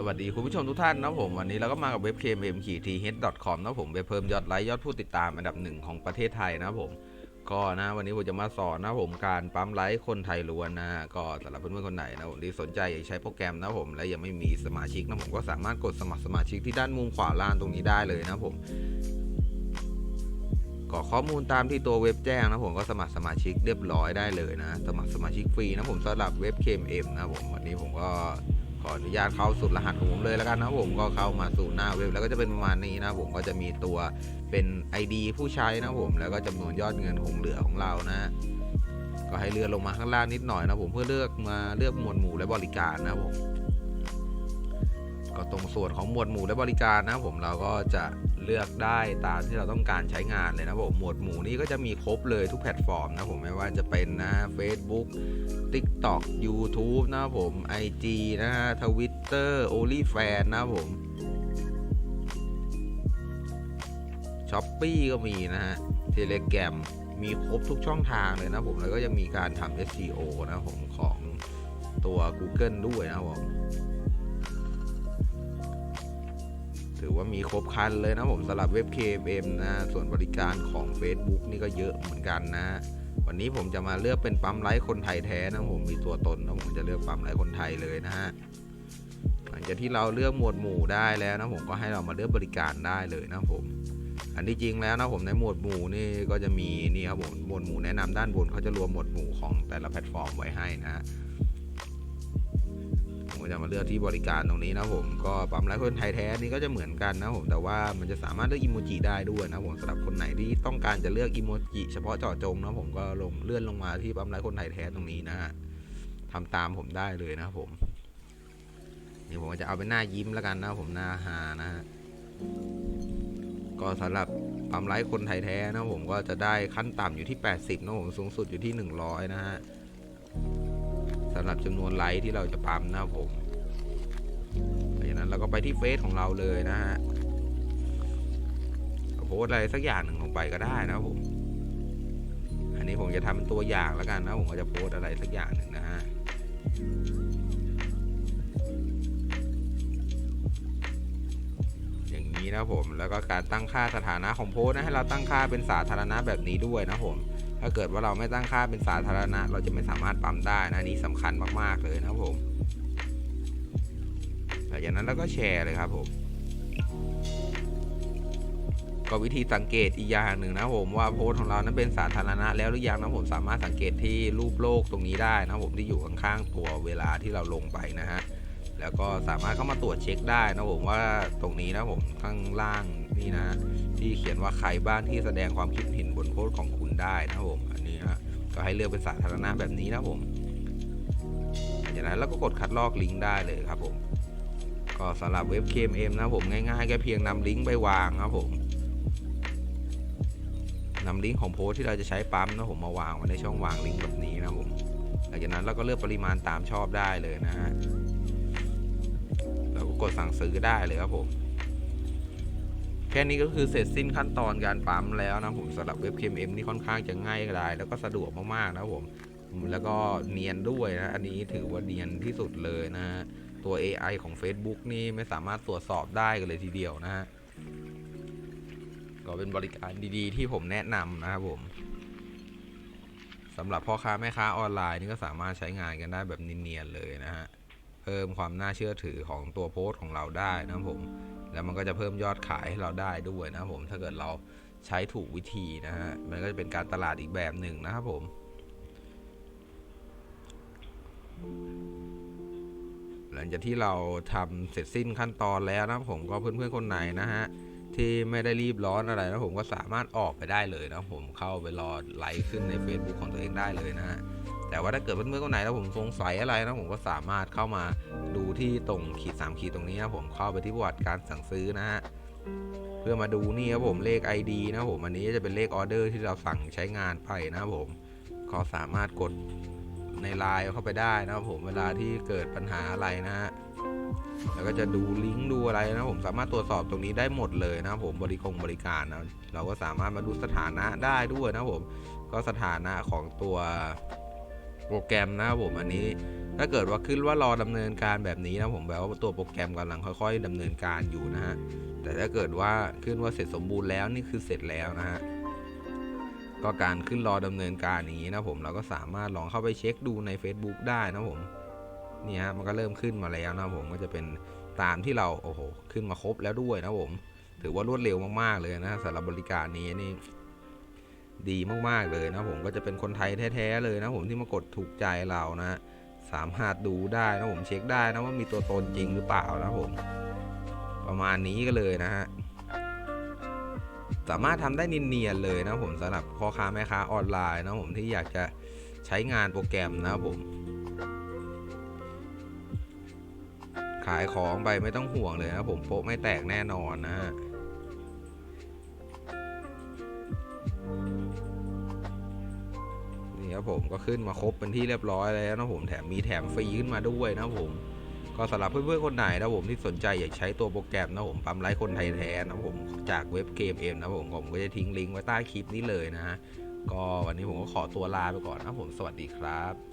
สวัสดีคุณผู้ชมทุกท่านนะผมวันนี้เราก็มากับเว็บ KMM ขีที h.com นะผมไปเพิ่มยอดไลค์ยอดผู้ติดตามอันดับหนึ่งของประเทศไทยนะผมก็นะวันนี้ผมจะมาสอนนะผมการปั๊มไลค์คนไทยล้วนนะก็สำหรับเพื่อนๆคนไหนนะผมที่สนใจอยากใช้โปรแกรมนะผมและยังไม่มีสมาชิกนะผมก็สามารถกดสมัครสมาชิกที่ด้านมุมขวาล่างตรงนี้ได้เลยนะผมกรอกข้อมูลตามที่ตัวเว็บแจ้งนะผมก็สมัครสมาชิกเรียบร้อยได้เลยนะ สมัครสมาชิกฟรีนะผมสำหรับเว็บ KMM นะผมวันนี้ผมก็ ขออนุญาตเข้าสูตรรหัสของผมเลยแล้วกันนะผมก็เข้ามาสู่หน้าเว็บแล้วก็จะเป็นประมาณนี้นะผมก็จะมีตัวเป็น ID ผู้ใช้นะผมแล้วก็จำนวนยอดเงินคงเหลือของเรานะก็ให้เลื่อนลงมาข้างล่างนิดหน่อยนะผมเพื่อเลือกมาเลือกหมวดหมู่และบริการนะผม ก็ตรงส่วนของหมวดหมู่และบริการนะผมเราก็จะเลือกได้ตามที่เราต้องการใช้งานเลยนะผมหมวดหมู่นี้ก็จะมีครบเลยทุกแพลตฟอร์มนะผมไม่ว่าจะเป็นนะ Facebook TikTok YouTube นะผม IG นะฮะ Twitter OnlyFans นะผม Shopee ก็มีนะฮะ Telegram มีครบทุกช่องทางเลยนะผม แล้วก็ยังมีการทำ SEO นะผม ของตัว Google ด้วยนะผม ถือว่ามีครบครันเลยนะผมสำหรับเว็บ KMM นะส่วนบริการของ Facebook นี่ก็เยอะเหมือนกันนะ วันนี้ผมจะมาเลือกเป็นปั๊มไลค์คนไทยแท้นะผมมีตัวตนนะผมจะเลือกปั๊มไลค์คนไทยเลยนะฮะหลังจากที่เราเลือกหมวดหมู่ได้แล้วนะผมก็ให้เรามาเลือกบริการได้เลยนะผม อันที่จริงแล้วนะผมในหมวดหมู่นี่ก็จะมีนี่ครับผมหมวดหมู่แนะนำด้านบนเขาจะรวมหมวดหมู่ของแต่ละแพลตฟอร์มไว้ให้นะฮะ ก็จะมาเลือกที่บริการตรงนี้นะผมก็ปั๊มไลค์คนไทยแท้นี่ก็จะเหมือนกันนะผมแต่ว่ามันจะสามารถเลือกอิโมจิได้ด้วยนะผมสำหรับคนไหนที่ต้องการจะเลือกอิโมจิเฉพาะเจาะจงนะผมก็ลงเลื่อนลงมาที่ปั๊มไลค์คนไทยแท้ตรงนี้นะฮะทำตามผมได้เลยนะผมนี่ผมจะเอาเป็นหน้ายิ้มแล้วกันนะผมหน้าฮานะฮะก็สำหรับปั๊มไลค์คนไทยแท้นะผมก็จะได้ขั้นต่ำอยู่ที่ 80นะผมสูงสุดอยู่ที่ 100 นะฮะำหรับจำนวนไลค์ที่เราจะปั๊มนะครับผมหลังจากนั้นเราก็ไปที่เฟซของเราเลยนะฮะโพสอะไรสักอย่างหนึ่งลงไปก็ได้นะครับผม อันนี้ผมจะทำเป็นตัวอย่างแล้วกันนะผมก็จะโพสอะไรสักอย่างหนึ่งนะฮะอย่างนี้นะผมแล้วก็การตั้งค่าสถานะของโพสนะให้เราตั้งค่าเป็นสาธารณะแบบนี้ด้วยนะผม ถ้าเกิดว่าเราไม่ตั้งค่าเป็นสาธารณะ เราจะไม่สามารถปั๊มได้นะนี้สำคัญมากๆเลยนะผมหลังจากนั้นเราก็แชร์เลยครับผมก็วิธีสังเกตอีกอย่างหนึ่งนะผมว่าโพสต์ของเรานั้นเป็นสาธารณะแล้วหรือยังนะผมสามารถสังเกตที่รูปโลกตรงนี้ได้นะผมที่อยู่ข้างๆตัวเวลาที่เราลงไปนะฮะแล้วก็สามารถเข้ามาตรวจเช็คได้นะผมว่าตรงนี้นะผมข้างล่าง นี่นะ ที่เขียนว่าใครบ้านที่แสดงความคิดเห็นบนโพสต์ของคุณได้นะผมอันนี้นะก็ให้เลือกเป็นสาธารณะแบบนี้นะผมหลังจากนั้นเราก็กดคัดลอกลิงก์ได้เลยครับผมก็สำหรับเว็บ KMM นะผมง่ายๆแค่เพียงนำลิงก์ไปวางครับผมนำลิงก์ของโพสต์ที่เราจะใช้ปั๊มนะผมมาวางไว้ในช่องวางลิงก์แบบนี้นะผมหลังจากนั้นเราก็เลือกปริมาณตามชอบได้เลยนะฮะเราก็กดสั่งซื้อได้เลยครับผม แค่นี้ก็คือเสร็จสิ้นขั้นตอนการปั๊มแล้วนะผมสำหรับเว็บ KMM นี่ค่อนข้างจะง่ายดายแล้วก็สะดวกมากๆนะผมแล้วก็เนียนด้วยนะอันนี้ถือว่าเนียนที่สุดเลยนะฮะตัว AI ของ Facebook นี่ไม่สามารถตรวจสอบได้กันเลยทีเดียวนะฮะก็เป็นบริการดีๆ ที่ผมแนะนำนะครับผมสำหรับพ่อค้าแม่ค้าออนไลน์นี่ก็สามารถใช้งานกันได้แบบเนียนๆเลยนะฮะ พิ่มความน่าเชื่อถือของตัวโพสต์ของเราได้นะครับผม แล้วมันก็จะเพิ่มยอดขายให้เราได้ด้วยนะครับผม ถ้าเกิดเราใช้ถูกวิธีนะฮะ มันก็จะเป็นการตลาดอีกแบบหนึ่งนะครับผม หลังจากที่เราทำเสร็จสิ้นขั้นตอนแล้วนะผมก็เพื่อนๆคนไหนนะฮะที่ไม่ได้รีบร้อนอะไรนะผมก็สามารถออกไปได้เลยนะผมเข้าไปรอไลค์ขึ้นใน Facebook ของตัวเองได้เลยนะฮะ แต่ว่าถ้าเกิดเพื่อนๆคนไหนแล้วผมสงสัยอะไรนะผมก็สามารถเข้ามาดูที่ตรงขีด3ขีดตรงนี้นะผมเข้าไปที่ประวัติการสั่งซื้อนะฮะเพื่อมาดูนี่ครับผมเลข ID นะผมอันนี้จะเป็นเลขออเดอร์ที่เราสั่งใช้งานไปนะครับผมก็สามารถกดในไลน์เข้าไปได้นะครับผมเวลาที่เกิดปัญหาอะไรนะฮะแล้วก็จะดูลิงก์ดูอะไรนะผมสามารถตรวจสอบตรงนี้ได้หมดเลยนะผมบริกงบริการนะเราก็สามารถมาดูสถานะได้ด้วยนะผมก็สถานะของตัว โปรแกรมนะครับผมอันนี้ถ้าเกิดว่าขึ้นว่ารอดำเนินการแบบนี้นะผมแปลว่าตัวโปรแกรมกำลังค่อย ๆดำเนินการอยู่นะฮะแต่ถ้าเกิดว่าขึ้นว่าเสร็จสมบูรณ์แล้วนี่คือเสร็จแล้วนะฮะก็การขึ้นรอดำเนินการอย่างนี้นะผมเราก็สามารถลองเข้าไปเช็คดูใน Facebook ได้นะผมนี่ฮะมันก็เริ่มขึ้นมาแล้วนะผมก็จะเป็นตามที่เราโอ้โหขึ้นมาครบแล้วด้วยนะผม ถือว่ารวดเร็วมากๆเลยนะสำหรับบริการนี้นี่ ดีมากๆเลยนะผมก็จะเป็นคนไทยแท้ๆเลยนะผมที่มากดถูกใจเรานะสามารถดูได้นะผมเช็คได้นะว่ามีตัวตนจริงหรือเปล่านะผม ประมาณนี้ก็เลยนะฮะสามารถทำได้เนียนๆเลยนะผมสำหรับพ่อค้าแม่ค้าออนไลน์นะผมที่อยากจะใช้งานโปรแกรมนะผม ขายของไปไม่ต้องห่วงเลยนะผมโป๊ะไม่แตกแน่นอนนะฮะ นี่ครับผมก็ขึ้นมาครบเป็นที่เรียบร้อยแล้วนะผมแถมมีแถมฟรีขึ้นมาด้วยนะผมก็สำหรับเพื่อนๆคนไหนนะผมที่สนใจอยากใช้ตัวโปรแกรมนะผมปั๊มไลค์คนไทยแท้นะผมจากเว็บเกมเอ็มนะผมผมก็จะทิ้งลิงก์ไว้ใต้คลิปนี้เลยนะฮะก็วันนี้ผมก็ขอตัวลาไปก่อนนะผมสวัสดีครับ